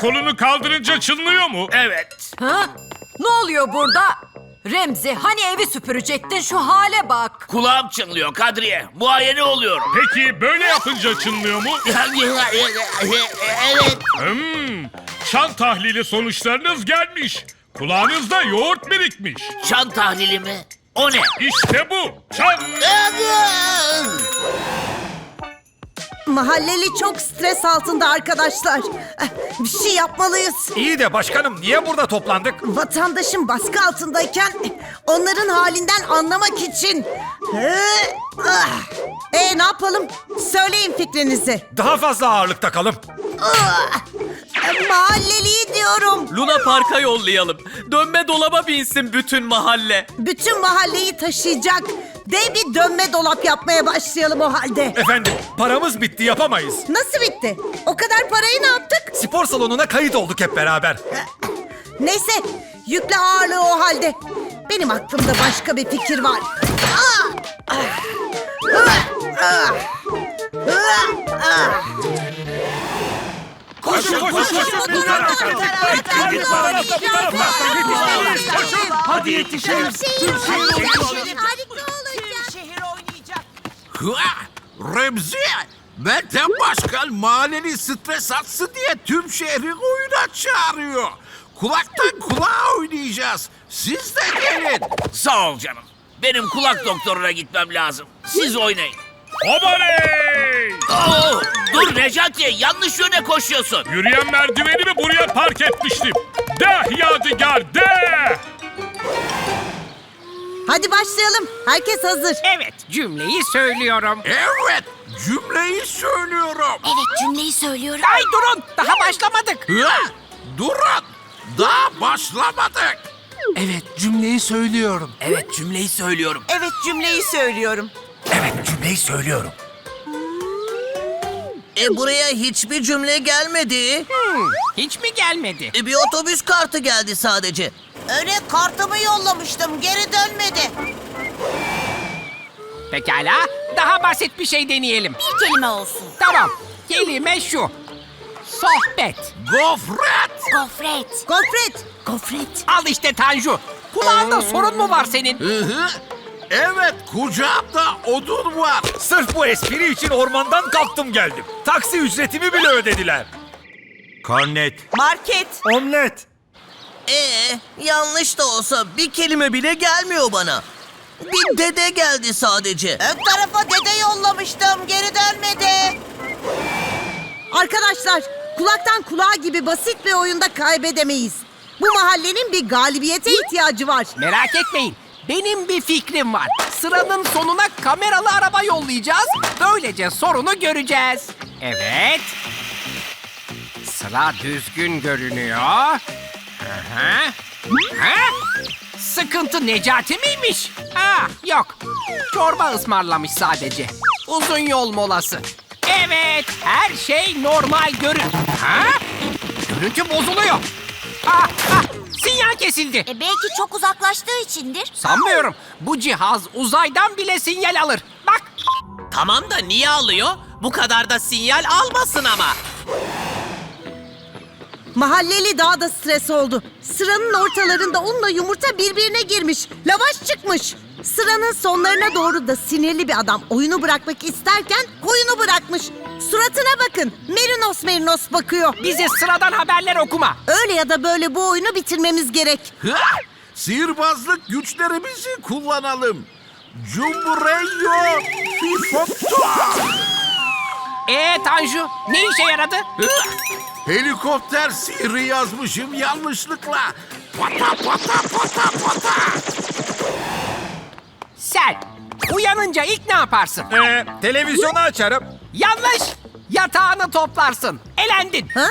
kolunu kaldırınca çınlıyor mu? Evet. Ha? Ne oluyor burada? Remzi hani evi süpürecektin şu hale bak. Kulağım çınlıyor Kadriye. Muayene oluyorum. Peki böyle yapınca çınlıyor mu? evet. Hmm, çan tahlili sonuçlarınız gelmiş. Kulağınızda yoğurt birikmiş. Çan tahlili mi? O ne? İşte bu. Çan. Mahalleli çok stres altında arkadaşlar. Bir şey yapmalıyız. İyi de başkanım niye burada toplandık? Vatandaşın baskı altındayken onların halinden anlamak için. E ne yapalım? Söyleyin fikrinizi. Daha fazla ağırlık takalım. Mahalleliyi diyorum. Luna Park'a yollayalım. Dönme dolaba binsin bütün mahalle. Bütün mahalleyi taşıyacak. Dev bir dönme dolap yapmaya başlayalım o halde. Efendim paramız bitti yapamayız. Nasıl bitti? O kadar parayı ne yaptık? Spor salonuna kayıt olduk hep beraber. Neyse, yükle ağırlığı o halde. Benim aklımda başka bir fikir var. Ah! Ah! Ah! Ah! Ah! Koşun koşun koşun. Bu taraftan. Bu taraftan. Bu taraftan. Hadi yetişelim. Hıa! Remzi! Meltem Başkan mahalleli stres atsın diye tüm şehri oyuna çağırıyor. Kulaktan kulağa oynayacağız. Siz de gelin. Sağ ol canım. Benim kulak doktoruna gitmem lazım. Siz oynayın. Obaley! Oo, dur Necati yanlış yöne koşuyorsun. Yürüyen merdivenimi buraya park etmiştim. De yadigar de! Hadi başlayalım. Herkes hazır. Evet, cümleyi söylüyorum. Evet, cümleyi söylüyorum. Evet cümleyi söylüyorum. Ay durun, daha başlamadık. Hıa! Durun, daha başlamadık. Evet cümleyi söylüyorum. Evet cümleyi söylüyorum. Evet cümleyi söylüyorum. Evet cümleyi söylüyorum. E buraya hiçbir cümle gelmedi. Hiç mi gelmedi? E, bir otobüs kartı geldi sadece. Öyle kartımı yollamıştım. Geri dönmedi. Pekala, daha basit bir şey deneyelim. Bir kelime olsun. Tamam, kelime şu. Sohbet. Gofret. Gofret. Gofret. Gofret. Al işte Tanju. Kulağında sorun mu var senin? Hı hı. Evet, kucağımda odun var. Sırf bu espri için ormandan kalktım geldim. Taksi ücretimi bile ödediler. Kornet. Market. Omlet. Ee, yanlış da olsa bir kelime bile gelmiyor bana. Bir dede geldi sadece. Ön tarafa dede yollamıştım. Geri dönmedi. Arkadaşlar, kulaktan kulağa gibi basit bir oyunda kaybedemeyiz. Bu mahallenin bir galibiyete ihtiyacı var. Merak etmeyin. Benim bir fikrim var. Sıranın sonuna kameralı araba yollayacağız. Böylece sorunu göreceğiz. Evet. Sıra düzgün görünüyor. Aha. Ha? Sıkıntı Necati miymiş? Ha, yok. Çorba ısmarlamış sadece. Uzun yol molası. Evet, her şey normal görün. Ha? Görüntü bozuluyor. Ah, ah, sinyal kesildi. E belki çok uzaklaştığı içindir. Sanmıyorum. Bu cihaz uzaydan bile sinyal alır. Bak. Tamam da niye alıyor? Bu kadar da sinyal almasın ama. Mahalleli daha da stres oldu. Sıranın ortalarında unla yumurta birbirine girmiş. Lavaş çıkmış. Sıranın sonlarına doğru da sinirli bir adam oyunu bırakmak isterken oyunu bırakmış. Suratına bakın. Merinos merinos bakıyor. Bize sıradan haberler okuma. Öyle ya da böyle bu oyunu bitirmemiz gerek. Hıa! Sihirbazlık güçlerimizi kullanalım. Cumhureyyo Fifopta. Ee Tanju, ne işe yaradı? Helikopter sihri yazmışım yanlışlıkla. Pata pata pata pata. Sen uyanınca ilk ne yaparsın? Ee, televizyonu açarım. Yanlış. Yatağını toplarsın. Elendin. Ha?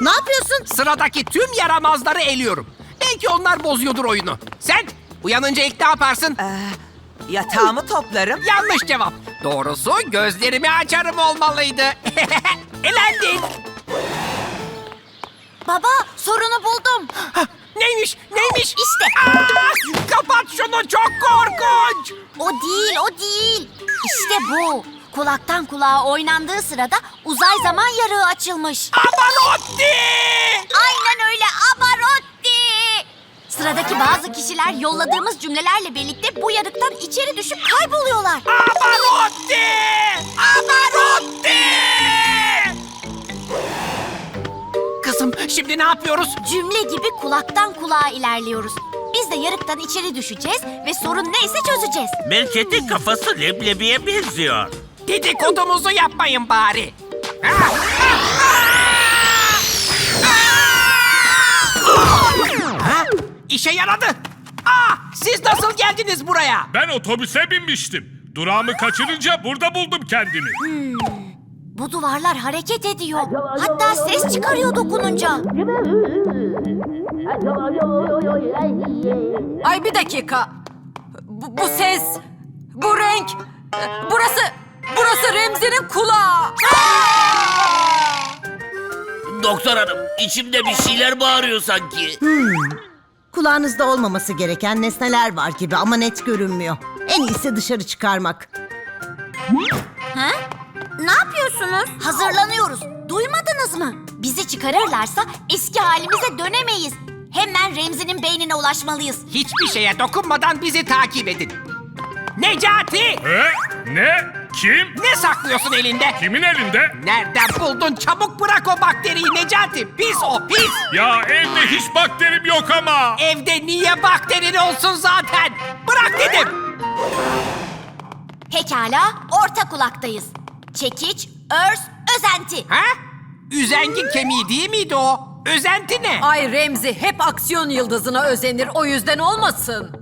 Ne yapıyorsun? Sıradaki tüm yaramazları eliyorum. Belki onlar bozuyordur oyunu. Sen uyanınca ilk ne yaparsın? Yatağımı toplarım. Yanlış cevap. Doğrusu gözlerimi açarım olmalıydı. Elendin. Baba sorunu buldum. Neymiş? Neymiş? İşte. Aa, kapat şunu çok korkunç. O değil o değil. İşte bu. Kulaktan kulağa oynandığı sırada uzay zaman yarığı açılmış. Abarotti! Aynen öyle. Sıradaki bazı kişiler yolladığımız cümlelerle birlikte bu yarıktan içeri düşüp kayboluyorlar. Abarotti! Abarotti! Kızım şimdi ne yapıyoruz? Cümle gibi kulaktan kulağa ilerliyoruz. Biz de yarıktan içeri düşeceğiz ve sorun neyse çözeceğiz. Merket'in kafası leblebiye benziyor. Dedikodumuzu yapmayın bari. Ha? İşe yaradı. Aa, siz nasıl geldiniz buraya? Ben otobüse binmiştim. Durağımı kaçırınca burada buldum kendimi. Bu duvarlar hareket ediyor. Hatta ses çıkarıyor dokununca. Ay bir dakika. Bu, bu ses, bu renk, burası, burası Remzi'nin kulağı. Doktor hanım içimde bir şeyler bağırıyor sanki. Kulağınızda olmaması gereken nesneler var gibi ama net görünmüyor. En iyisi dışarı çıkarmak. Ha? Ne yapıyorsunuz? Hazırlanıyoruz. Duymadınız mı? Bizi çıkarırlarsa eski halimize dönemeyiz. Hemen Remzi'nin beynine ulaşmalıyız. Hiçbir şeye dokunmadan bizi takip edin. Necati! He? Ne? Kim? Ne saklıyorsun elinde? Kimin elinde? Nereden buldun? Çabuk bırak o bakteriyi Necati. Pis o pis. Ya evde hiç bakterim yok ama. Evde niye bakterin olsun zaten? Bırak dedim. Pekala, orta kulaktayız. Çekiç, örs, özenti. Ha? Üzengi kemiği değil miydi o? Özenti ne? Ay Remzi hep aksiyon yıldızına özenir o yüzden olmasın.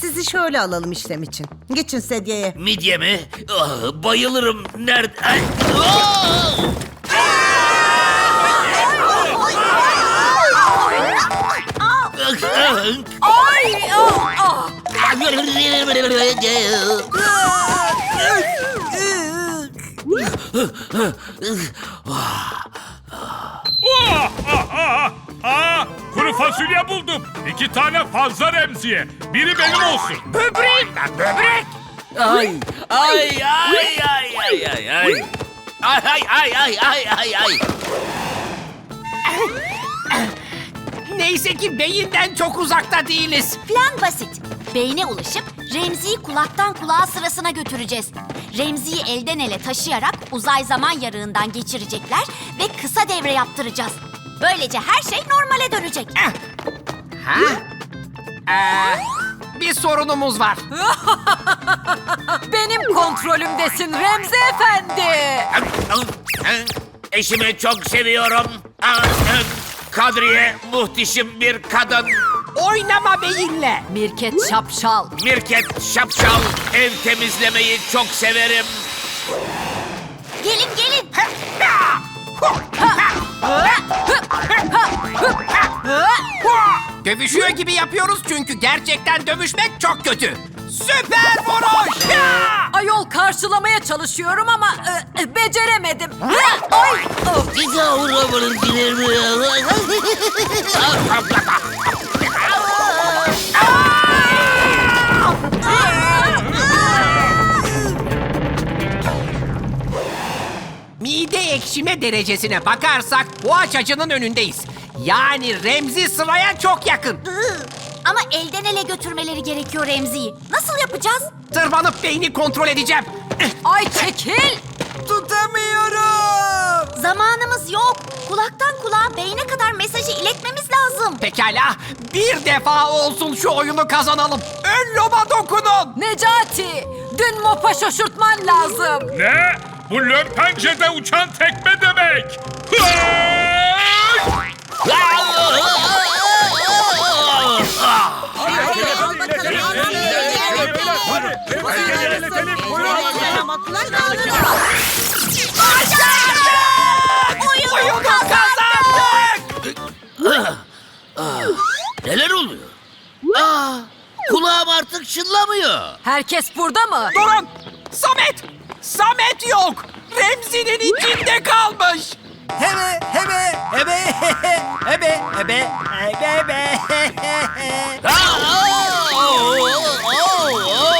Sizi şöyle alalım işlem için. Geçin sedyeye. Midye mi? Ah, bayılırım. Nerede? Ay, oh! Ah, ah. Ay! ah, ah. Ah, fasulye buldum. İki tane fazla Remziye. Biri benim olsun. Böbrek böbrek. Ay, ay, ay, ay, ay, ay, ay. Ay, ay, ay, ay, ay, ay, ay. Neyse ki beyinden çok uzakta değiliz. Plan basit. Beyne ulaşıp Remzi'yi kulaktan kulağa sırasına götüreceğiz. Remzi'yi elden ele taşıyarak uzay zaman yarığından geçirecekler ve kısa devre yaptıracağız. Böylece her şey normale dönecek. Eh. Ha? Ee, bir sorunumuz var. Benim kontrolümdesin Remzi Efendi. Eşimi çok seviyorum. Kadriye muhteşem bir kadın. Oynama beyinle. Mirket Şapşal. Mirket şapşal ev temizlemeyi çok severim. Gelin gelin. Dövüşüyor gibi yapıyoruz çünkü gerçekten dövüşmek çok kötü. Süper vuruş! Ya! Ayol karşılamaya çalışıyorum ama e, e, beceremedim. Ha, Ay! oh. Mide ekşime derecesine bakarsak boğaç acının önündeyiz. Yani Remzi sıraya çok yakın. Ama elden ele götürmeleri gerekiyor Remzi'yi. Nasıl yapacağız? Tırmanıp beyni kontrol edeceğim. Ay çekil! Tutamıyorum. Zamanımız yok. Kulaktan kulağa beyne kadar mesajı iletmemiz lazım. Pekala bir defa olsun şu oyunu kazanalım. Ön loba dokunun. Necati! Dün mopa şaşırtman lazım. Ne? Bu lömpencede uçan tekme demek. Neler oluyor? Aa, kulağım artık çınlamıyor. Herkes burada mı? Durun. Samet. Samet yok. Remzi'nin içinde kalmış. Hebe hebe hebe hebe hebe hebe hebe Aa, oo, oo, oo,